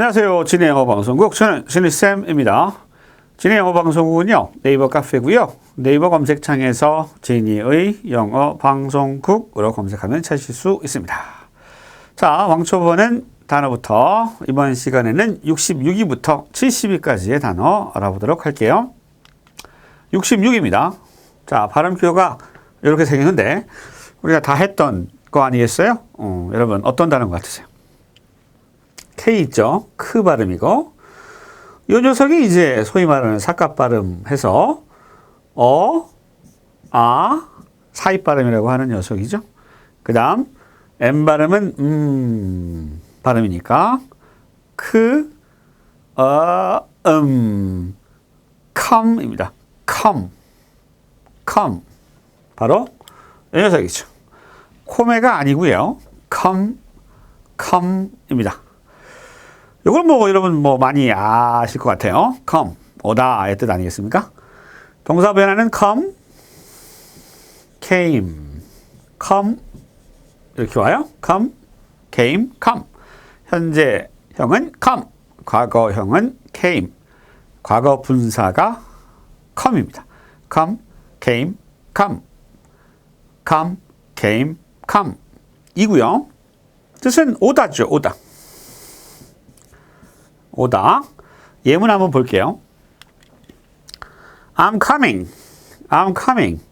안녕하세요. 진해 영어 방송국 저는 신리쌤입니다. 진해 영어 방송국은요. 네이버 카페고요. 네이버 검색창에서 진이의 영어 방송국으로 검색하면 찾으실 수 있습니다. 자, 왕초보는 단어부터 이번 시간에는 66위부터 70위까지의 단어 알아보도록 할게요. 66입니다. 자, 발음 기호가 이렇게 생겼는데 우리가 다 했던 거 아니겠어요? 어, 여러분 어떤 단어인 것 같으세요? K 있죠? 크 발음이고 이 녀석이 이제 소위 말하는 삭갑 발음 해서 어, 아, 사이 발음이라고 하는 녀석이죠. 그 다음 M 발음은 음 발음이니까 크, 어, 음, 컴입니다. 컴, 컴 바로 이 녀석이죠. 코메가 아니고요. 컴, 컴입니다. 이걸 뭐 여러분 뭐 많이 아실 것 같아요. come, 오다의 뜻 아니겠습니까? 동사 변화는 come, came, come 이렇게 와요. come, came, come. 현재형은 come, 과거형은 came, 과거 분사가 come입니다. come, came, come, come, came, come 이고요. 뜻은 오다죠, 오다. 오다. 예문 한번 볼게요. I'm coming. I'm coming.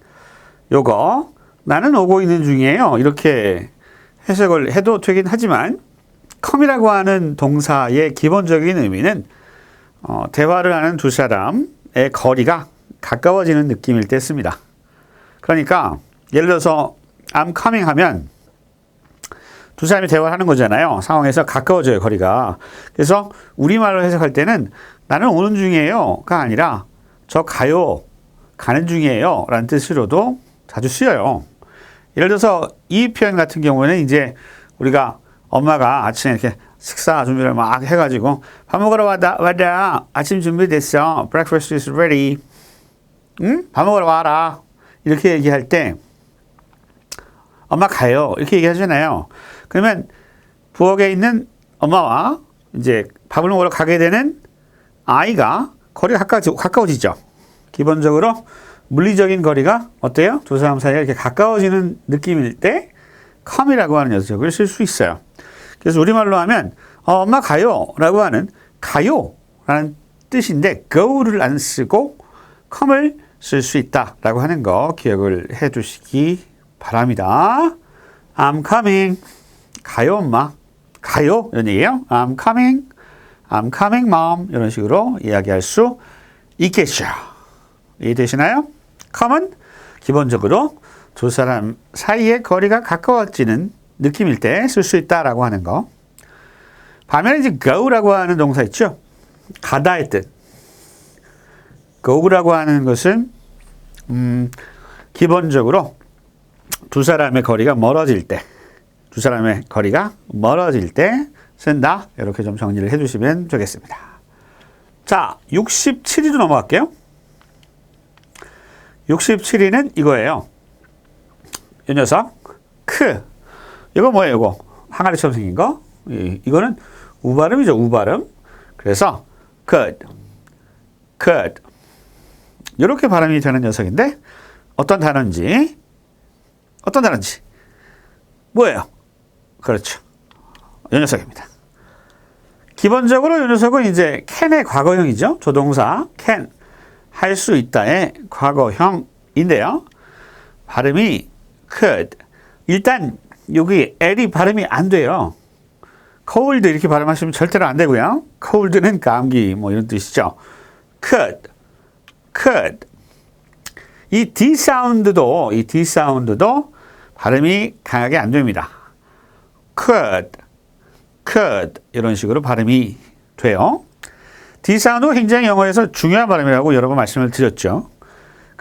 요거 나는 오고 있는 중이에요. 이렇게 해석을 해도 되긴 하지만 come이라고 하는 동사의 기본적인 의미는 어, 대화를 하는 두 사람의 거리가 가까워지는 느낌일 때 씁니다. 그러니까 예를 들어서 I'm coming 하면 두 사람이 대화를 하는 거잖아요. 상황에서 가까워져요, 거리가. 그래서 우리말로 해석할 때는 나는 오는 중이에요가 아니라 저 가요, 가는 중이에요 라는 뜻으로도 자주 쓰여요. 예를 들어서 이 표현 같은 경우에는 이제 우리가 엄마가 아침에 이렇게 식사 준비를 막 해가지고 밥 먹으러 와다, 와다. 아침 준비됐어. Breakfast is ready. 응? 밥 먹으러 와라. 이렇게 얘기할 때 엄마 가요. 이렇게 얘기하잖아요. 그러면 부엌에 있는 엄마와 이제 밥을 먹으러 가게 되는 아이가 거리가 가까워지, 가까워지죠. 기본적으로 물리적인 거리가 어때요? 두 사람 사이가 이렇게 가까워지는 느낌일 때 come이라고 하는 녀석을 쓸 수 있어요. 그래서 우리말로 하면 어, 엄마 가요 라고 하는 가요 라는 뜻인데 go를 안 쓰고 come을 쓸 수 있다 라고 하는 거 기억을 해 두시기 바랍니다. I'm coming. 가요, 엄마. 가요? 이런 얘기예요. I'm coming. I'm coming, mom. 이런 식으로 이야기할 수 있겠죠. 이해되시나요? come은 기본적으로 두 사람 사이의 거리가 가까워지는 느낌일 때 쓸 수 있다라고 하는 거. 반면에 이제 go라고 하는 동사 있죠? 가다의 뜻. go라고 하는 것은 음, 기본적으로 두 사람의 거리가 멀어질 때, 두 사람의 거리가 멀어질 때 쓴다. 이렇게 좀 정리를 해주시면 되겠습니다. 자, 67위로 넘어갈게요. 67위는 이거예요. 이 녀석, 크. 이거 뭐예요, 이거? 항아리처럼 생긴 거? 이, 이거는 우발음이죠, 우발음. 그래서, could, could. 이렇게 발음이 되는 녀석인데, 어떤 단어인지 어떤 단어인지. 뭐예요? 그렇죠. 이 녀석입니다. 기본적으로 이 녀석은 이제 can의 과거형이죠. 조동사 can 할수 있다의 과거형인데요. 발음이 could. 일단 여기 L이 발음이 안 돼요. cold 이렇게 발음하시면 절대로 안 되고요. cold는 감기 뭐 이런 뜻이죠. could, could. 이 D 사운드도 이 D 사운드도 발음이 강하게 안 됩니다. Could, could 이런 식으로 발음이 돼요. 사운드 굉장히 영어에서 중요한 발음이라고 여러 번 말씀을 드렸죠.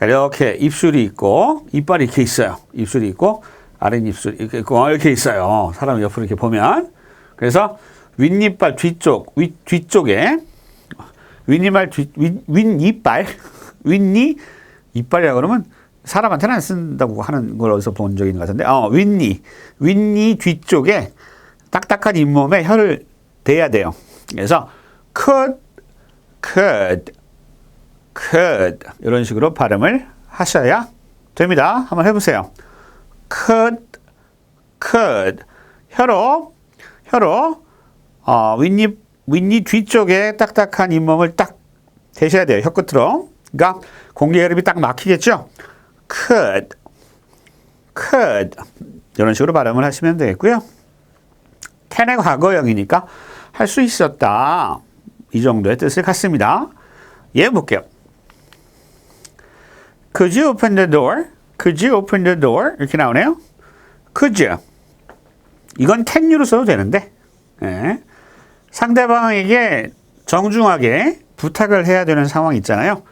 이렇게 입술이 있고 이빨이 이렇게 있어요. 입술이 있고 아랫입술이 이렇게 있고 이렇게 있어요. 사람 옆으로 이렇게 보면 그래서 윗니빨 뒤쪽 윗 뒤쪽에 윗니빨 뒤 윗, 윗니빨 윗니 이빨이라 그러면 사람한테는 안 쓴다고 하는 걸 어디서 본 적이 있는 것 같은데, 어, 윗니. 윗니 뒤쪽에 딱딱한 잇몸에 혀를 대야 돼요. 그래서 could, could, could 이런 식으로 발음을 하셔야 됩니다. 한번 해보세요. could, could 혀로 혀로 어, 윗입 윗니 뒤쪽에 딱딱한 잇몸을 딱 대셔야 돼요. 혀 끝으로. 그러니까 공기 흐름이 딱 막히겠죠. Could, could 이런 식으로 발음을 하시면 되겠고요. can의 과거형이니까 할 수 있었다. 이 정도의 뜻을 갖습니다. 예, 볼게요. Could you open the door? Could you open the door? 이렇게 나오네요. Could you? 이건 can you로 써도 되는데 예. 상대방에게 정중하게 부탁을 해야 되는 상황이 있잖아요.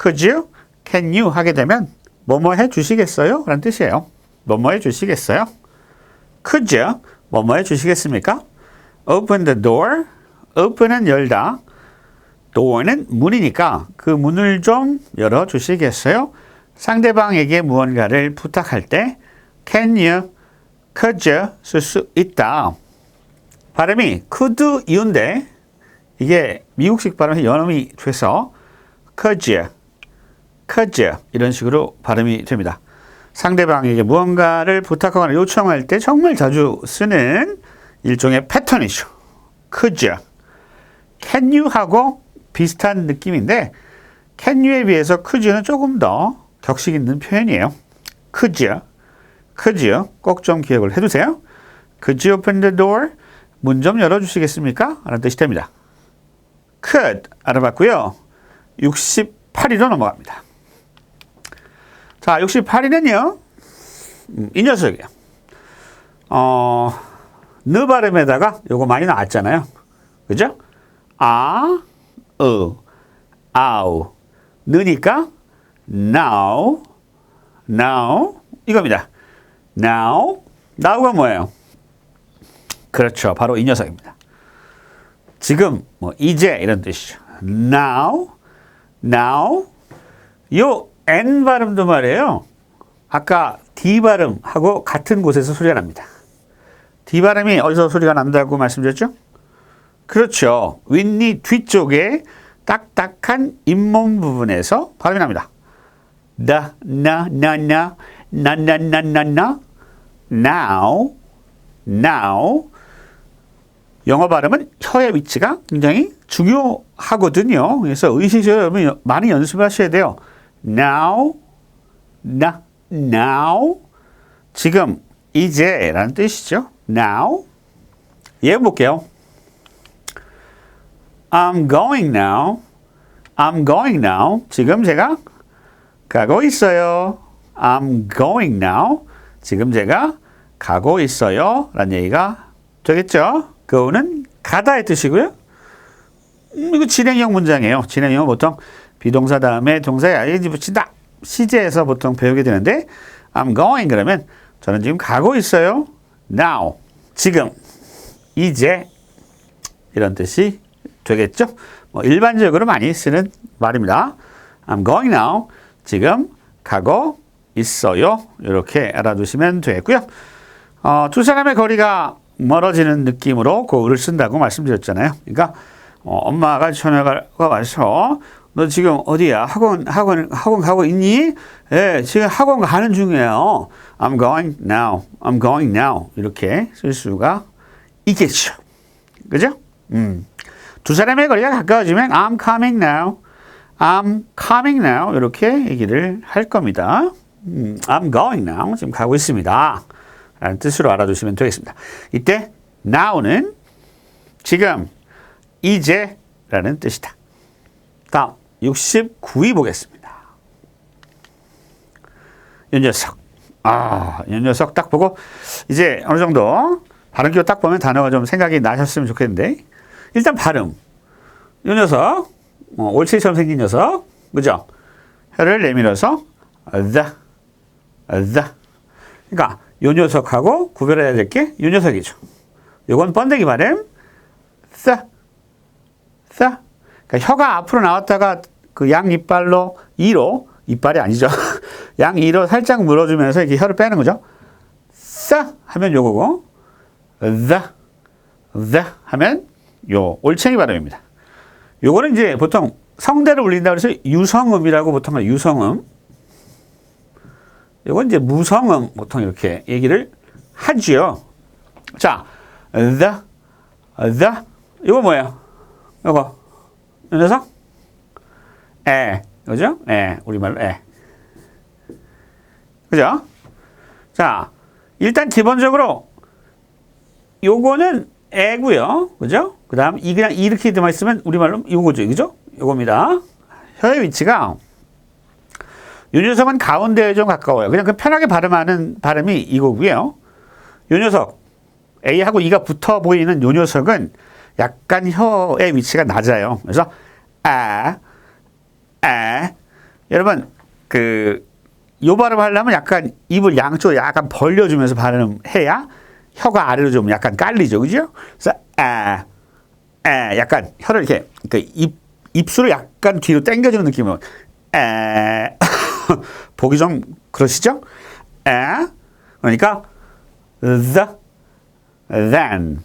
Could you? Can you? 하게 되면 뭐뭐 해 주시겠어요? 라는 뜻이에요. 뭐뭐 해 주시겠어요? Could you? 뭐뭐 해 주시겠습니까? Open the door. Open은 열다. door는 문이니까 그 문을 좀 열어 주시겠어요? 상대방에게 무언가를 부탁할 때 can you, could you 쓸 수 있다. 발음이 could you인데 이게 미국식 발음이 연음이 돼서 could you, you 이런 식으로 발음이 됩니다. 상대방에게 무언가를 부탁하거나 요청할 때 정말 자주 쓰는 일종의 패턴이죠. you. can you 하고 비슷한 느낌인데 can you에 비해서 you는 조금 더 격식 있는 표현이에요. could you 꼭좀 기억을 해두세요. could you open the door? 문 좀 열어주시겠습니까? 라는 뜻이 됩니다. could 알아봤고요. 68위로 넘어갑니다. 자, 68위는요. 음, 이 녀석이에요. 어, 느 발음에다가 요거 많이 나왔잖아요. 그죠? 아, 으, 아우. 느니까 now, now 이겁니다. now, now가 뭐예요? 그렇죠. 바로 이 녀석입니다. 지금 뭐 이제 이런 뜻이죠. now, now 요 n 발음도 말이에요. 아까 d 발음하고 같은 곳에서 소리가 납니다. d 발음이 어디서 소리가 난다고 말씀드렸죠? 그렇죠. 윗니 뒤쪽에 딱딱한 잇몸 부분에서 발음이 납니다. 나, 나, 나, 나, 나, 나, 나, 나, 나, now, now. 영어 발음은 혀의 위치가 굉장히 중요하거든요. 그래서 의식적으로 많이 연습하셔야 돼요. Now, 나, now. 지금, 이제 라는 뜻이죠. now. 예, 볼게요. I'm going now. I'm going now. 지금 제가 가고 있어요. I'm going now. 지금 제가 가고 있어요. 라는 얘기가 되겠죠. go는 가다의 뜻이고요. 음, 이거 진행형 문장이에요. 진행형은 보통 비동사 다음에 동사에 ing 붙인다. 시제에서 보통 배우게 되는데 I'm going 그러면 저는 지금 가고 있어요. now. 지금. 이제. 이런 뜻이 되겠죠? 뭐 일반적으로 많이 쓰는 말입니다. I'm going now. 지금 가고 있어요. 이렇게 알아두시면 되겠고요. 어, 두 사람의 거리가 멀어지는 느낌으로 고를 쓴다고 말씀드렸잖아요. 그러니까 어, 엄마가 전화가 와서 너 지금 어디야? 학원 학원 학원 가고 있니? 예, 지금 학원 가는 중이에요. I'm going now. I'm going now. 이렇게 쓸 수가 있겠죠. 그죠? 음. 두 사람의 거리가 가까워지면 I'm coming now. I'm coming now. 이렇게 얘기를 할 겁니다. 음, I'm going now. 지금 가고 있습니다. 라는 뜻으로 알아두시면 되겠습니다. 이때 now는 지금, 이제 라는 뜻이다. 다음 69위 보겠습니다. 이 녀석. 아, 이 녀석 딱 보고 이제 어느 정도 발음 기호 딱 보면 단어가 좀 생각이 나셨으면 좋겠는데 일단 발음. 이 녀석, 어, 올체처럼 생긴 녀석, 그죠? 혀를 내밀어서 the, the. 그러니까 이 녀석하고 구별해야 될게이 녀석이죠. 이건 번데기 발음, the, the. 그러니까 혀가 앞으로 나왔다가 그 양 이빨로 이로 이빨이 아니죠. 양 이로 살짝 물어주면서 이렇게 혀를 빼는 거죠. the 하면 요거고, the, 하면 요 올챙이 발음입니다. 요거는 이제 보통 성대를 울린다 그래서 유성음이라고 보통. 유성음. 요건 이제 무성음 보통 이렇게 얘기를 하지요. 자, the, 이거 뭐예요? 요거, 이 녀석? 에, 그죠? 에, 우리말로 에. 그죠? 자, 일단 기본적으로 요거는 애고요. 그죠? 그 다음, 이 그냥 이렇게 들어만 있으면 우리말로 요거죠. 그죠? 요겁니다. 혀의 위치가 요 녀석은 가운데에 좀 가까워요. 그냥 그 편하게 발음하는 발음이 이거고요. 요 녀석, A하고 E가 붙어 보이는 요 녀석은 약간 혀의 위치가 낮아요. 그래서 아, 아. 여러분, 그, 요 발음 하려면 약간 입을 양쪽으로 약간 벌려주면서 발음해야 혀가 아래로 좀 약간 깔리죠. 그죠? 그래서 아, 아, 약간 혀를 이렇게, 그 입, 입술을 약간 뒤로 당겨주는 느낌으로 아, 보기 좀 그러시죠? 아, 그러니까 the, then,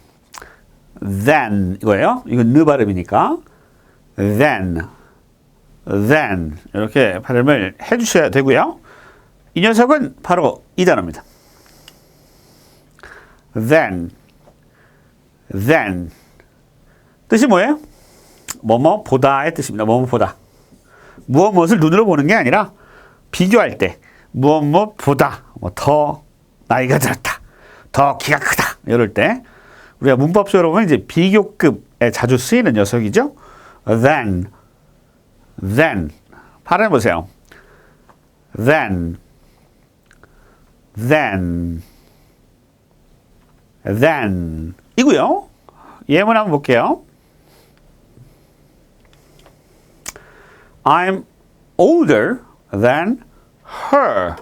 then 이거예요. 이건 느 발음이니까 then, then 이렇게 발음을 해주셔야 되고요. 이 녀석은 바로 이 단어입니다. then, then 뜻이 뭐예요? 뭐뭐 보다의 뜻입니다. 뭐뭐 보다. 무엇 무엇을 눈으로 보는 게 아니라 비교할 때 무엇 무엇 보다 뭐 더 나이가 들었다. 더 키가 크다. 이럴 때 우리가 문법적으로 보면 이제 비교급에 자주 쓰이는 녀석이죠. then then 발음해 보세요. then then then 이고요. 예문 한번 볼게요. I'm older than her.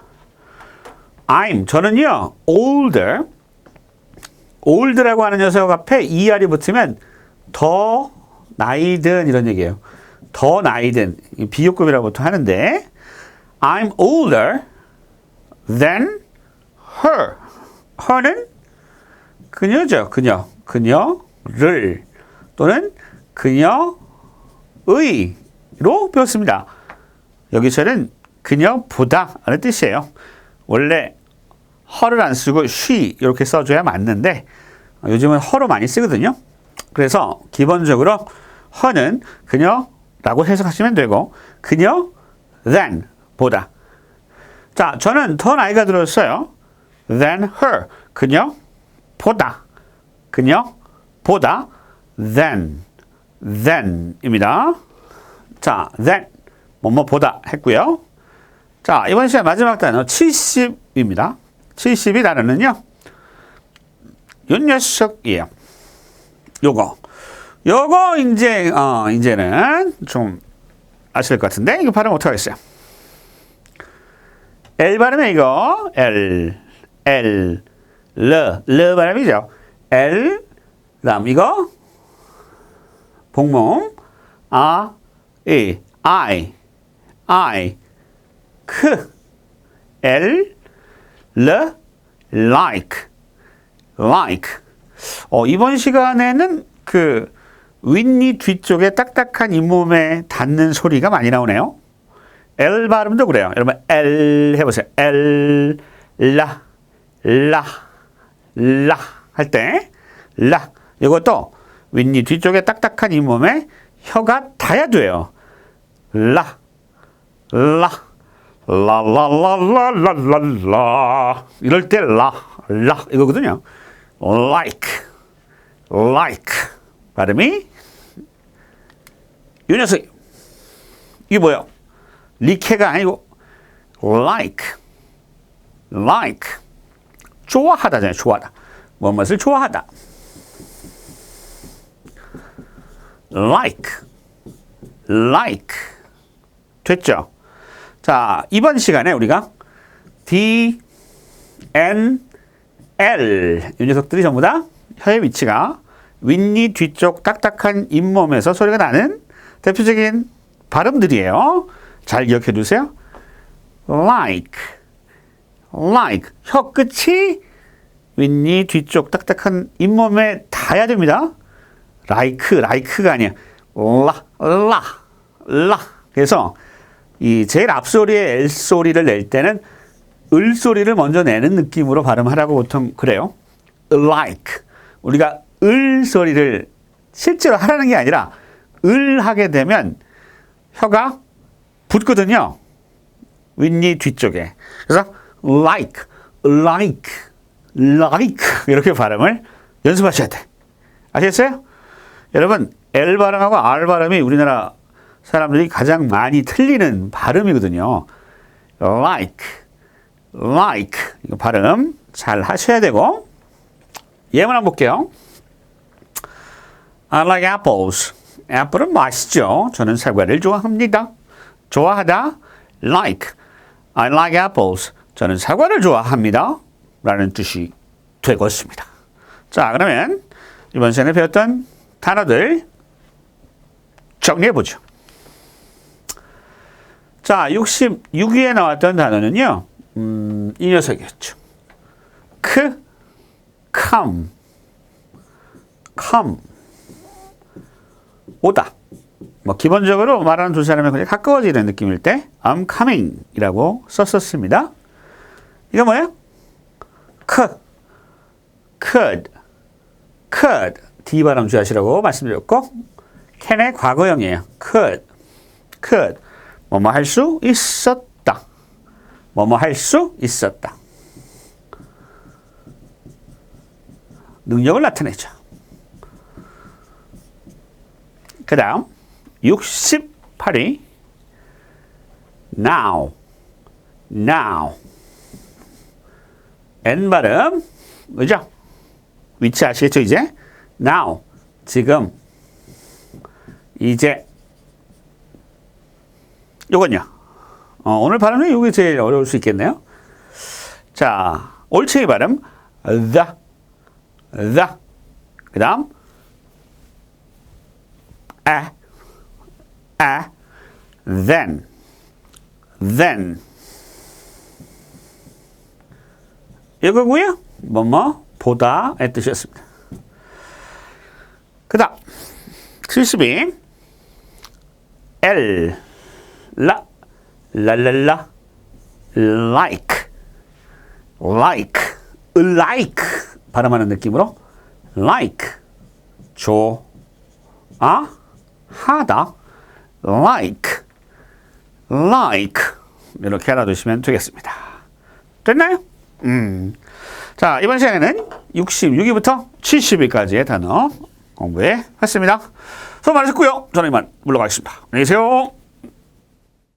I'm 저는요 older old라고 하는 녀석 앞에 er이 붙으면 더 나이든 이런 얘기예요. 더 나이든 비교급이라고 보통 하는데 I'm older than her. her는 그녀죠. 그녀. 그녀를 또는 그녀의 로 배웠습니다. 여기서는 그녀보다 라는 뜻이에요. 원래 허를 안 쓰고 she 이렇게 써줘야 맞는데 요즘은 허로 많이 쓰거든요. 그래서 기본적으로 허는 그녀 라고 해석하시면 되고 그녀 than 보다. 자, 저는 더 나이가 들었어요. than her 그녀 보다 그녀 보다 than than입니다. 자, that 뭐뭐 보다 했고요. 자, 이번 시간 마지막 단어 70입니다. 70이 단어는요. 요 녀석이에요. 요거. 요거 이제 어 이제는 좀 아실 것 같은데 이거 발음 어떻게 하겠어요? L 발음에 이거 L L L L 발음이죠. L 그다음 이거 복몸 아 E, I, I, 크, L, L, like, like. 어, 이번 시간에는 그 윗니 뒤쪽에 딱딱한 잇몸에 닿는 소리가 많이 나오네요. L 발음도 그래요. 여러분 L 해보세요. L, 라, 라, 라 할 때, 라. 이것도 윗니 뒤쪽에 딱딱한 잇몸에 혀가 닿아야 돼요. 라, 라, 라라라라라라라 이럴 때 라, 라 이거거든요. like, like 발음이 이 녀석 이게 뭐예요? 리케가 아니고 like, like 좋아하다잖아요. 좋아하다. 무엇을 좋아하다. like, like 됐죠? 자, 이번 시간에 우리가 D, N, L 이 녀석들이 전부 다 혀의 위치가 윗니 뒤쪽 딱딱한 잇몸에서 소리가 나는 대표적인 발음들이에요. 잘 기억해 두세요. like, like 혀 끝이 윗니 뒤쪽 딱딱한 잇몸에 닿아야 됩니다. like, like가 아니야. 라, 라, 라. 그래서 이 제일 앞소리의 L 소리를 낼 때는 을 소리를 먼저 내는 느낌으로 발음하라고 보통 그래요. like. 우리가 을 소리를 실제로 하라는 게 아니라 을 하게 되면 혀가 붙거든요. 윗니 뒤쪽에. 그래서 like, like, like 이렇게 발음을 연습하셔야 돼. 아시겠어요? 여러분 L 발음하고 R 발음이 우리나라 사람들이 가장 많이 틀리는 발음이거든요. like, like 발음 잘 하셔야 되고 예문 한번 볼게요. I like apples. 애플은 맛있죠. 저는 사과를 좋아합니다. 좋아하다, like. I like apples. 저는 사과를 좋아합니다. 라는 뜻이 되겠습니다. 자, 그러면 이번 시간에 배웠던 단어들 정리해 보죠. 자, 66위에 나왔던 단어는요, 음, 이 녀석이었죠. 크, come, come, 오다. 뭐 기본적으로 말하는 두 사람이 그냥 가까워지는 느낌일 때 I'm coming 이라고 썼었습니다. 이거 뭐예요? could, could, could D 발음 주의하시라고 말씀드렸고 can의 과거형이에요. could, could 뭐뭐 할 수 있었다. 뭐뭐 할 수 있었다. 능력을 나타내죠. 그 다음 68위 now now. N 발음 그죠? 위치 아시겠죠 이제? now 지금 이제. 요건요. 어, 오늘 발음은 이게 제일 어려울 수 있겠네요. 자 올챙이 발음 the the. 그 다음 a, a, then, then. 이거고요. 뭐뭐 보다의 뜻이었습니다. 그 다음 72 L 라 랄랄라 like like like 발음하는 느낌으로 like 조 아, 하다, like, like 이렇게 알아두시면 되겠습니다. 됐나요? 음. 자, 이번 시간에는 66위부터 70위까지의 단어 공부해 봤습니다. 수고 많으셨고요. 저는 이만 물러가겠습니다. 안녕히 계세요.